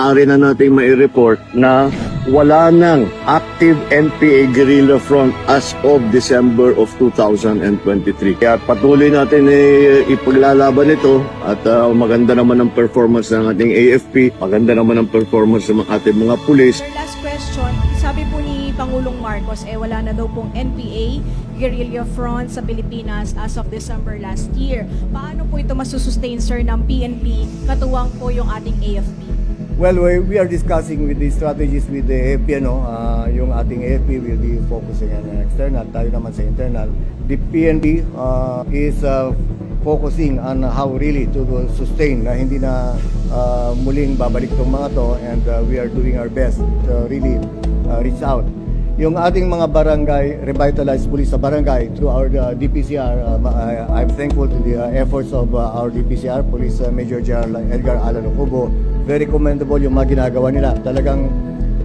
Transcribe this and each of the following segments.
Ari na natin mai-report na wala nang active NPA guerrilla front as of December of 2023. Kaya patuloy natin eh, ipaglalaban ito at ah, maganda naman ang performance ng ating AFP, maganda naman ang performance ng ating mga pulis. Sir, last question. Sabi po ni Pangulong Marcos, eh wala na daw pong NPA, guerrilla front sa Pilipinas as of December last year. Paano po ito masusustain, sir, ng PNP, katuwang po yung ating AFP? Well, we, we are discussing with the strategies with the AFP, ano, ah, yung ating AFP will be focusing on external, tayo naman sa internal. The PNP ah, is ah, focusing on how really to sustain na hindi na ah, muling babalik tong mga to and ah, we are doing our best to really ah, reach out. Yung ating mga barangay, revitalized police sa barangay through our uh, DPCR, uh, I- I'm thankful to the uh, efforts of uh, our DPCR, Police uh, Major General Edgar Alan Ocubo. Very commendable yung mga ginagawa nila. Talagang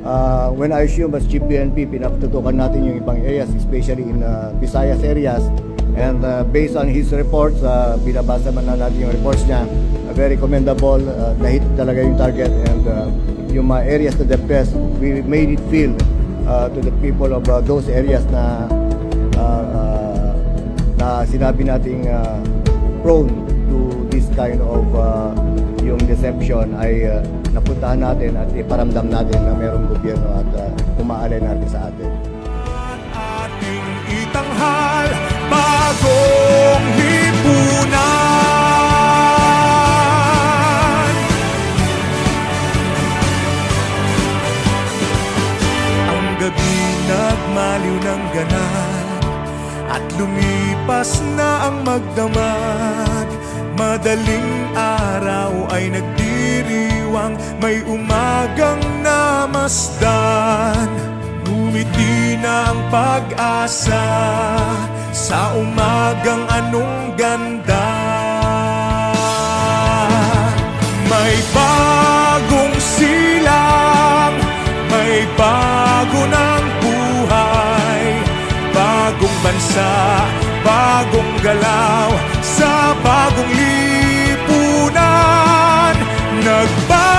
uh, when I assume as Chief PNP, pinatutukan natin yung ibang areas, especially in uh, Visayas areas. And uh, based on his reports, uh, binabasa man na natin yung reports niya, uh, very commendable, uh, nahit talaga yung target and uh, yung mga areas na depressed, we made it feel uh, to the people of uh, those areas na uh, uh, na sinabi nating uh, prone to this kind of uh, yung deception ay uh, napuntahan natin at iparamdam natin na mayroong gobyerno at uh, umaalay natin sa atin. At lumipas na ang magdamag. Madaling araw ay nagdiriwang May umagang namasdan. Ngumiti na ang pag-asa Sa umagang anong ganda. May bagong silang May bago Bansa Bagong galaw Sa bagong lipunan. Nagbabago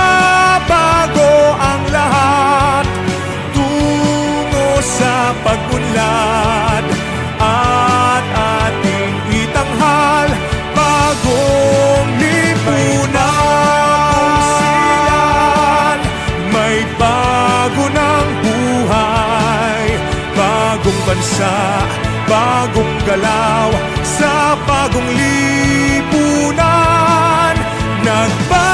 ang lahat tungo sa pag-unlad. At ating itanghal bagong lipunan. May bago buhay bagong bansa bagong galaw sa bagong lipunan. Nagbabago